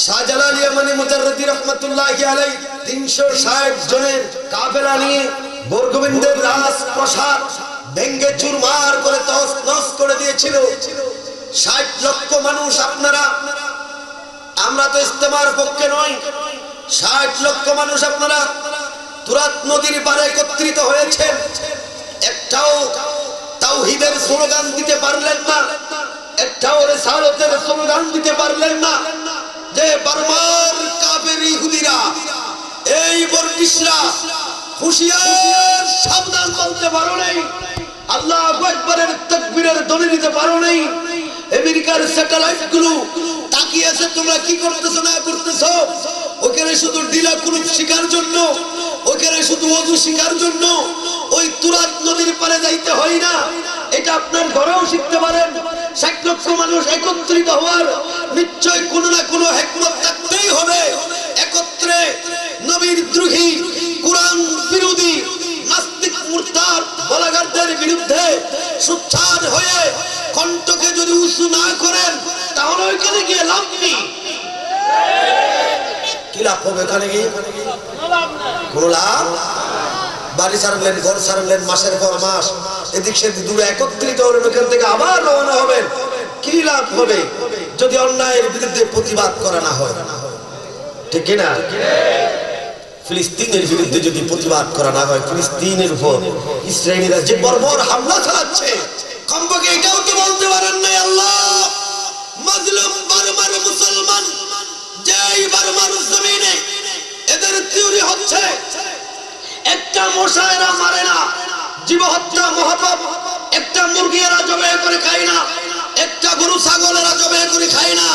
শাহজালাল ইয়ামানি মুজাররদি রাহমাতুল্লাহি আলাইহি 360 জনের কাফেলা নিয়ে বরগোবিন্দের রাজ প্রসাদ ভেঙ্গে চুরমার করে তস করে দিয়েছিল। 60 লক্ষ মানুষ আপনারা, আমরা তো ইস্তেমার পক্ষে নই। 60 লক্ষ মানুষ আপনারা তুরাত নদীর পারে একত্রিত হয়েছেন। একটাও তাওহীদের স্লোগান দিতে পারলেন না, একটাও রেসালতের স্লোগান দিতে পারলেন না। যে বারবার কাফের ইহুদিরা, এই বর্গিসরা হুশিয়ার সাবধান বলতে পারো নাই, আল্লাহ আকবরের তাকবীরের ধ্বনি দিতে পারো নাই, আমেরিকার স্যাটেলাইটগুলো তাকিয়েছে তোমরা কি করতেছো, না করতেছো? ওখানে শুধু ডিলা কুলুপ শিকার জন্য, ওখানে শুধু অজু শিকার জন্য, ওই তুরাত নদীর পারে যাইতে হয় না। এটা আপনার ঘরেও শিখতে পারেন। ষাট লক্ষ মানুষ একত্রিত হওয়ার নিশ্চয় কোনো না কোনো হেকমত থাকতেই হবে। একত্রে নবীর দ্রোহী, কোরআন বিরোধী, নাস্তিক বলাগারদের বিরুদ্ধে সুচ্ছাদ হয়ে কণ্ঠকে যদি উঁচু না করেন, তাহলে ওইখানে গিয়ে লাভ নেই। কি লাভ হবে ওখানে গিয়ে? লাভ? বাড়ি ছাড়লেন, ঘর ছাড়লেন, মাসের পর মাস। এদিক সেদিক দূরে একত্রিত হলেন ওখান থেকে আবার রওনা হবেন। কি লাভ হবে যদি অন্যায়ের বিরুদ্ধে প্রতিবাদ করা না হয়? ঠিক না ফিলিস্তিনের বিরুদ্ধে যদি প্রতিবাদ করা না হয়, ফিলিস্তিনের উপর ইসরায়েলিরা যে বর্বর হামলা চালাচ্ছে, কমপক্ষে এটাও তো বলতে পারেন নাই আল্লাহ। মাজলুম বারবার মুসলমান, যেই বারবার জমিনে এদের থিওরি হচ্ছে, একটা মশা এরা মারে না জীব হত্যা মহাপাপ একটা মুরগি এরা জবাই করে খায় না, একটা গরু ছাগল এরা জবাই করে খায় না,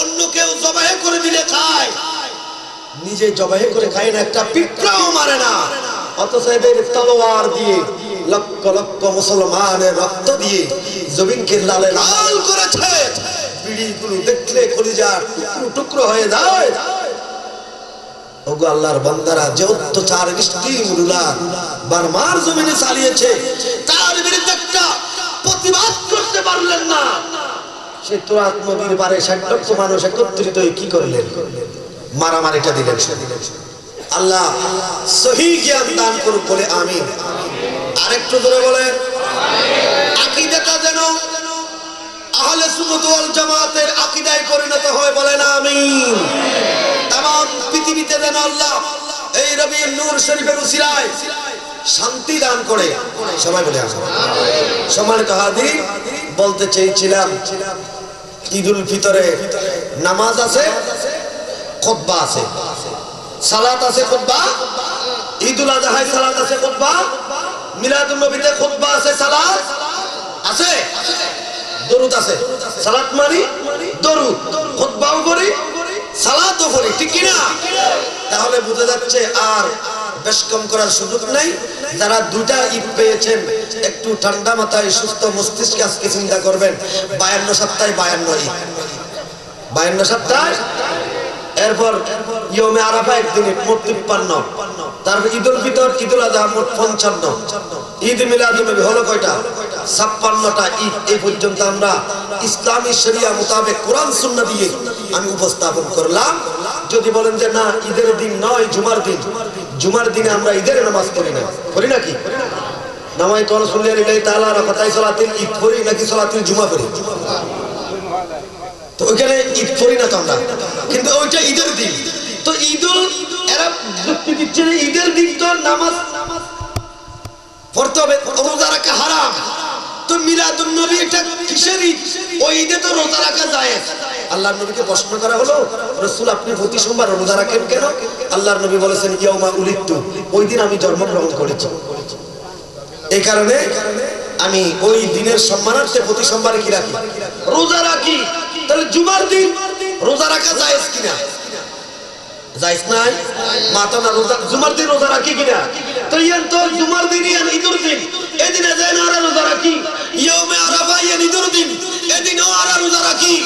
অন্য কেউ জবাই করে দিলে খায়। নিজে জবাই করে খায় না, একটা পিঁপড়াও মারে না। অথচ এদের তলোয়ার দিয়ে লক্ষ লক্ষ মুসলমানের রক্ত দিয়ে জমিনকে লালে লাল করেছে। বিড়িগুলো দেখলে কলিজার টুকরো টুকরো হয়ে যায়। ওগো আল্লাহর বান্দারা, যে অত্যাচার স্টিম রুলার বারবার জমিনে চালিয়েছে, তার বিরুদ্ধে একটা প্রতিবাদ করতে পারলেন না। সে তো আত্মবীর বারে ষাট লক্ষ মানুষ একত্রিত কি করলেন? মারামারিটা দিলেন। আল্লাহ সহি জ্ঞান দান করুক বলে আমিন। আরেকটু ধরে বলেন, আকিদাটা যেন আহলে সুন্নাত ওয়াল জামাতের আকীদায় পরিণত হয় বলেন আমিন। তাম পৃথিবীতে যেন আল্লাহ এই রবির নূর শরীফের উসিলায় শান্তি দান করে। সবাই বলে সম্মানিত হাদি বলতে চেয়েছিলাম, ঈদুল ফিতরে নামাজ আছে, খুতবা আছে। সালাত আছে খুতবা? ঈদুল আজহায় সালাত আছে খুতবা? মিলাদুন নবীতে খুতবা আছে সালাত? আছে? দরুদ আছে। সালাত মানি? দরুদ। খুতবাও করি সালাতও করি ঠিক কি না তাহলে বোঝা যাচ্ছে আর বেশ কম করার সুযোগ নাই। যারা দুটা ঈদ পেয়েছেন, একটু ঠান্ডা মাথায় সুস্থ মস্তিষ্কে আজকে চিন্তা করবেন, বায়ান্ন সপ্তাহে বায়ান্ন ঈদ। বায়ান্ন সপ্তাহে? এরপর ইয়মে আরাফা একদিন মোট তিপ্পান্ন। তারপর ঈদুল ফিতর, ঈদুল আজহা মোট পঞ্চান্ন। ঈদ মিলাদ নবী, হলো কয়টা? ছাপ্পান্নটা ঈদ। এই পর্যন্ত আমরা ইসলামী শরিয়া মোতাবেক কোরআন সুন্না দিয়ে আমি উপস্থাপন করলাম। যদি বলেন যে, না, ঈদের দিন নয়, জুমার দিন। জুমার দিনে আমরা ঈদের নামাজ পড়ি না। করি নাকি? নামাই তো রসুল্লাহ ইলাহি তাআলা রাকাতাই সালাতিল ঈদ পড়ি নাকি সালাতিল জুমা পড়ি? তো ওইখানে ঈদ পড়ি না তো আমরা। কিন্তু ওইটা ঈদের দিন। তো ঈদুল এরা যুক্তি দিচ্ছে যে ঈদের দিন তো নামাজ পড়তে হবে, রোজা রাখা হারাম। তো মিলাদুন নবী এটা কিসের ঈদ? ওই ঈদে তো রোজা রাখা যায় আল্লাহর নবীকে প্রশ্ন করা হলো, রসুল, আপনি প্রতি সোমবার রোজা রাখেন কেন? আল্লাহর নবী বলেছেন, ইয়াউমা উলিদতু, ওই দিন আমি জন্মগ্রহণ করেছি। এই কারণে আমি ওই দিনের সম্মানার্থে প্রতি সোমবারে কি রাখি? রোজা রাখি। তাহলে জুমার দিন রোজা রাখা যায় কিনা? ইয়মে রোজা রাখি।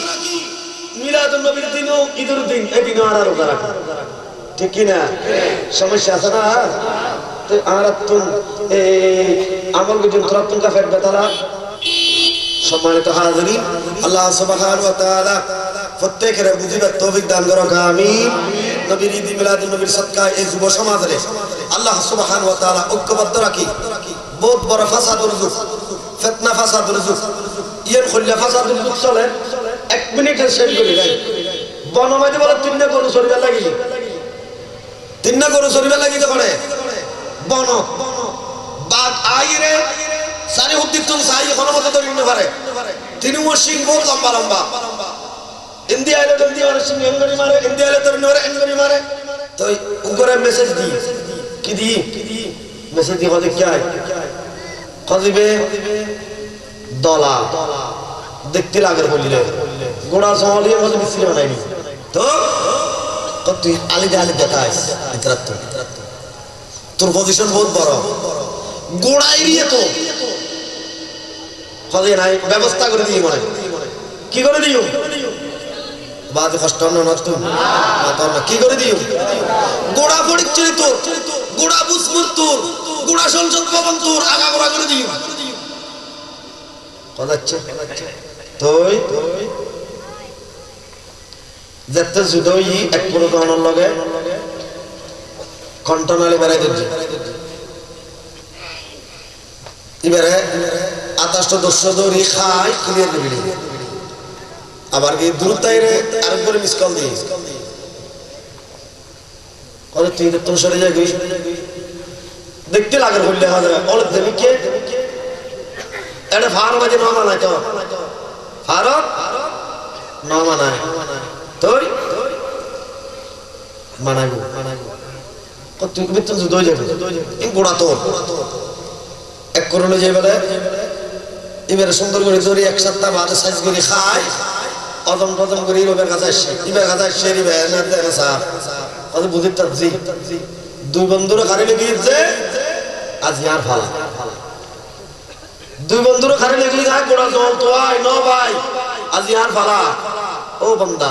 মিলাদুন নবীর দিনও ঈদুর দিন এদিনও আর রোজা রাখি। ঠিক কি না সমস্যা আছে না? আরাতুন এ আমল গুজন তরাতুন কাফের বেতালা, সম্মানিত হাজিরিন আল্লাহ সুবহানাহু ওয়া তাআলা প্রত্যেকের বুঝিবার তৌফিক দান করো আমি নবীর ঈদ মিলাদ নবীর সদকা এই যুব সমাজে আল্লাহ সুবহান ওয়া তাআলা ঐক্যবদ্ধ রাখি। বহুত বড় ফাসাদ রুজুক ফিতনা ফাসাদ রুজুক ইয়ের খল্লা ফাসাদ রুজুক চলে। এক মিনিটে শেষ করে দেয় বনমাইতে বলে তিনটা গরু শরীরে লাগি। তিনটা গরু শরীরে লাগিতে পারে বন বাঘ আইরে সারি উদ্দীপ্তন সাই কোনো মতো ধরে নিতে পারে। তিনি ওর সিং বহুত লম্বা লম্বা। ইন্ডিয়া এলে ইন্ডিয়া মারে সিং এঙ্গরি মারে, ইন্ডিয়া এলে ধরে মারে এঙ্গরি মারে। তো উপরে মেসেজ দি কি দি মেসেজ দি হতে কি হয় কদিবে দলা দেখতে লাগের বললে গোড়া সমালিয়ে মতো মিস্ত্রি বানাইনি। তো তুই আলিদে আলিদে দেখাইস ইতরাত্তর তোর পজিশন বহুত বড়। গোড়া এরিয়ে তো। হবে নাই, ব্যবস্থা করে দিই মনে। কি করে দিও বাদ কষ্ট না, নষ্ট। না, কি করে দিও গোড়া পরিচয় তোর। গোড়া বুসমুর তোর। গোড়া সংসদ ভবন তোর। আগা গোড়া করে দিও কথাচ্ছে তুই? যেতে জুদই এক পুরো গণর লগে কণ্ঠনালী বেড়াই দিচ্ছি এবারে আতাশটা দশটা দৌড়ি খাই ক্লিয়ার দিবি আবার কি দূর তাইরে আরেকবার মিস কল দিই। কলে তুই তো সরে যাবি দেখতে লাগে বললে হবে বলে দেবি কে? এটা ফার বাজে ন মানায় তো? ফারত ন মানায় তোর? মানাইব তুই বেতন হয়ে যাবে গোড়া তোর। এক যে এক সপ্তাহ বাদে সাইজ করে খাই। অদম টদম করে ইবের কাছে আসছে। ইবের কাছে আসছে রিবে না দেন স্যার কত বুঝির তাজি দুই বন্ধুর ইয়ার ফালা। দুই বন্ধুর খারে লেগে যায় গোড়া জল ন ভাই। আজ ইয়ার ফালা। ও বন্দা।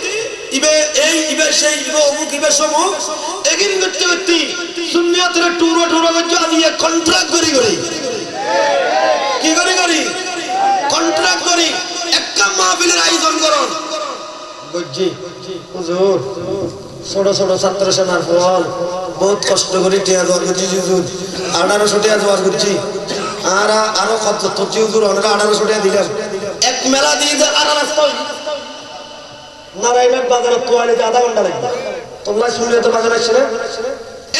ইবে এই ইবে সেই ইবে অমুক ইবে সমুক এগিন করতে করতে সুন্নিয়তের টুরো টুরো করতে আমি করি করি কি করি করি কন্ট্রাক্ট করি একটা মাহফিলের আয়োজন করুন বুঝছি হুজুর ছাত্র সেনার ফল বহুত কষ্ট করে টিয়া জোয়ার করছি হুজুর আঠারোশো টিয়া জোয়ার করছি আর আরও কত হুজুর অনেক আঠারোশো টিয়া দিলাম এক মেলা দিয়ে আর রাস্তা নারায়ণের বাজারে তোয়ালিতে আধা ঘণ্টা লাগবে। তোমরা শুনলে তো বাজার আসছে না?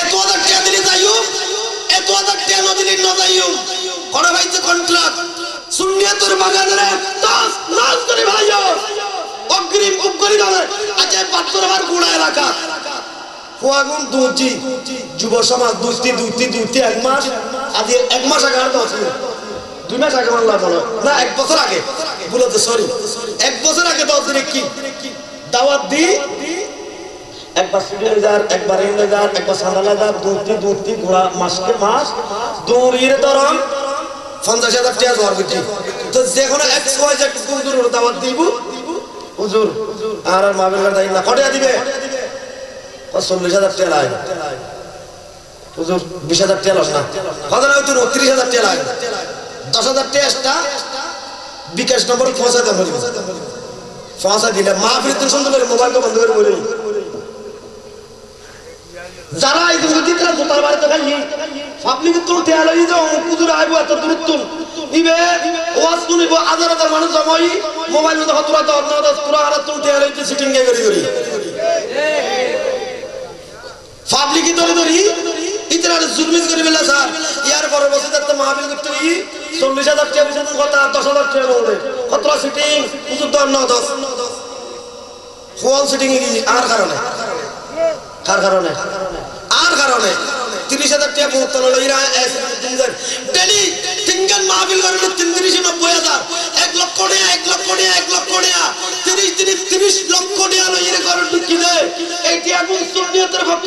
এত হাজার টিয়া দিলে যাইও এত হাজার টিয়া নদিলে ন যাইও। করে ভাইছে কন্ট্রাক্ট সুন্নিয়তের বাগানে নাচ নাচ করে ভাইও। অগ্রিম উপকরি দাও আচ্ছা পাত্র আমার গুড়া এলাকা দুটি যুব সমাজ দুটি দুটি দুটি এক মাস আজ এক মাস আগে আর দশ দুই মাস আগে মানলাম না এক বছর আগে। বলো তো সরি এক বছর আগে দশ দিনে কি? দাওয়াত দি। একবার সিডিও যার একবার যার একবার সান্দালা যার দুটি দুটি ঘোড়া, মাসকে মাস দৌড়িয়ে ধরন পঞ্চাশ হাজার টাকা যে কোনো এক সময় হুজুর দিব। হুজুর, আর আর মাহবিল দায়ী না। কটে দিবে? চল্লিশ হাজার টাকা লাগে হুজুর, বিশ হাজার টাকা লস না। কত না তোর ত্রিশ হাজার টাকা দশ হাজার টাকা বিকাশ নম্বর পৌঁছাতে পৌঁছা দিলে মাহফিল তো সুন্দর করে মোবাইলটা বন্ধ করে বলে যারা এই দুর্গতি তারা জোতার বাড়িতে খাইনি পাবলিক তো তেল হয়ে যাও কুজুর আইবো এত দূরত্ব? নিবে ওয়াজ শুনিব হাজার হাজার মানুষ জমাই মোবাইল মধ্যে হতুরা তো অন্য তোরা আর তুল তেল হইতে সিটিং গে করি করি পাবলিক ধরে ধরি ইতরা জুলমিস করি বেলা স্যার। ইয়ার পরে বসে থাকতে মাহবিল করতে রি চল্লিশ হাজার টাকা বুঝুন কথা, দশ হাজার টাকা বলবে। হতুরা সিটিং কুজুর তো অন্য দশ। ফোন সিটিং আর কারণে? কার কারণে? আর কারণে? তিরিশ হাজার টাকা ইরা ডেলি তিনজন মাহফিল করেন তিন তিরিশে হাজার। এক লক্ষ টাকা, এক লক্ষ টাকা, এক লক্ষ টাকা।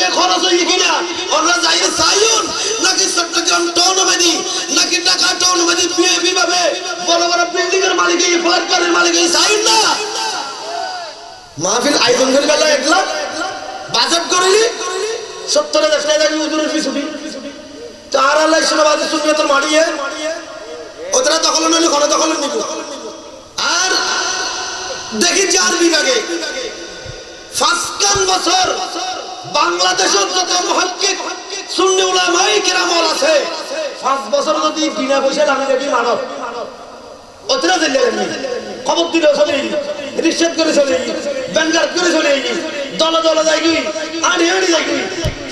পক্ষে খরচ হয়ে কিনা? আমরা যাই চাইুন নাকি চট্টগ্রাম টাউন মেদি নাকি ঢাকা টাউন মেদি বিএপি ভাবে? বড় বড় বিল্ডিং এর মালিক এই ফ্ল্যাট মালিক এই চাইুন না? মাহফিল আয়োজন করে এক লাখ। বাজেট করিলি? সত্তর হাজার টাকা উজুরের পিছুটি চার আল্লাহ বাজে শুনবে তোর মারিয়ে ওদের দখল নিলে ঘন দখল নিব। আর দেখি চার বিভাগে। ফাসকান বছর বাংলাদেশের যত মহাক্কিক সুন্নি উলামাই কেরামল আছে, পাঁচ বছর যদি বিনা পয়সা দামি দেখি মানব। ওতরা দিলে খবর দিলে চলে রিসেট করে চলে ব্যাংকার করে চলে দল দল যাই গই আড়ি আড়ি যাই গই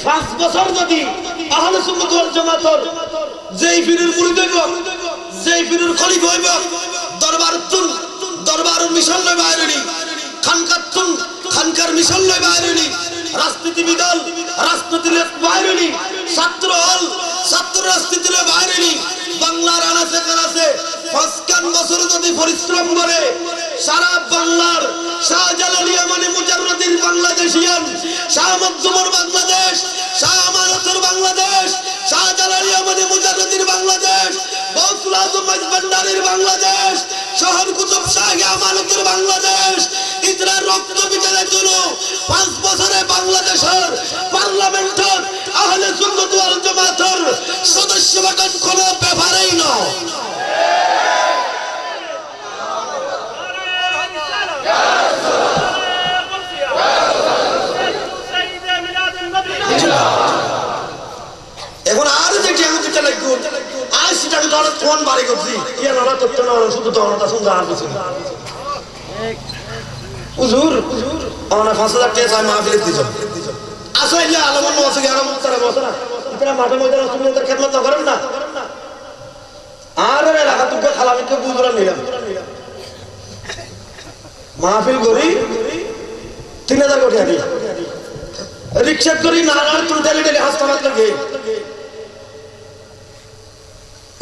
পাঁচ বছর যদি আহলে সুন্নাত ওয়াল জামাতর যেই পীরের মুরিদ হইব যেই পীরের খলিফা হইব, দরবার তুন, দরবার মিশন লই বাইরেনি খানকার তুন, খানকার মিশন লই বাইরেনি রাজনীতিবিদ দল রাজনীতির বাইরেনি ছাত্র হল ছাত্র রাজনীতির বাইরেনি বাংলার আনাচে কানাচে পাঁচকান বছর যদি পরিশ্রম করে, সারা বাংলার শাহজালালিয়া মানে মুজাররদিন বাংলাদেশিয়ান, শাহ মকদুমর বাংলাদেশ, শাহ আমানতের বাংলাদেশ আজম ভান্ডারের বাংলাদেশ, শহর কুতুব শাহী আমানতের বাংলাদেশ ইতরার রক্ত বিচারের জন্য পাঁচ বছরে বাংলাদেশের পার্লামেন্টের আহলে সুন্নাত ওয়াল জামাতের সদস্য বাগান কোনো ব্যাপারেই নয় এখন আর যে টিয়া দিতে লাগবে আর সেটা আমি ধরো কোন বাড়ি করছি ইয়া নানা তথ্য না শুধু দহনতা কিছু না হুজুর আমার পাঁচ হাজার টাকা চাই মাহফিলে দিছ। আসো এলে আলমন আছে আলম তারা বসে না। ইতারা মাঠে ময়দানে তুমি ওদের খেদমত করেন না। আর এলাকা তুমি খালামিকে বুঝরা নিলাম। মাহফিল করি, তিন হাজার কোটি আদি রিক্সা করি নানার তুল টেলে টেলে হাসপাতাল লাগে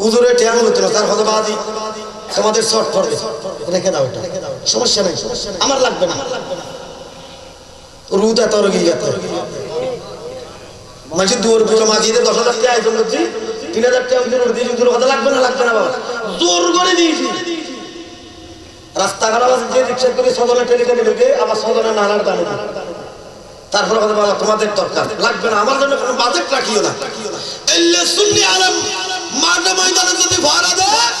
হুজুরে টেয়ার হতো না তার হতে বাদি তোমাদের শর্ট পড়বে রেখে দাও এটা। সমস্যা নেই। আমার লাগবে না। রুদ এত রোগী এত মাঝে দুয়ার পুজো মাঝিয়ে দশ হাজার টাকা আয়োজন করছি। তিন হাজার টাকা দিয়েছি হুজুর কথা লাগবে না লাগবে না বাবা। জোর করে দিয়েছি। রাস্তা খারাপ যে রিক্সা করে সদনে ঢুকে আবার সদনে নানার তারপরে কথা বাবা তোমাদের দরকার। লাগবে না। আমার জন্য কোনো বাজেট রাখিও না। এলে আলম মাঠে ময়দানে যদি দেয়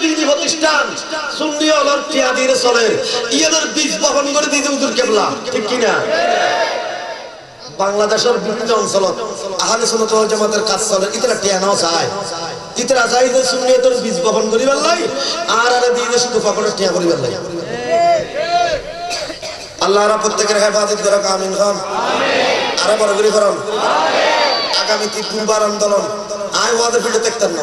দিনী বীজ কিনা? বাংলাদেশের বিভিন্ন অঞ্চল আহলে জামাতের কাজ চলে, ইতরা টিয়ানাও চায় ইতরা চাই যে সুন্নিয়তের বীজ বহন করিবার লাই আর আর দিয়ে শুধু পকেটে টিয়া করিবার লাই আল্লাহ রা প্রত্যেকের হেফাজত করে আমিন খান আরও বড় আগামী তিনবার আন্দোলন। আয় ওয়াদের ফিল্ডে দেখতেন না।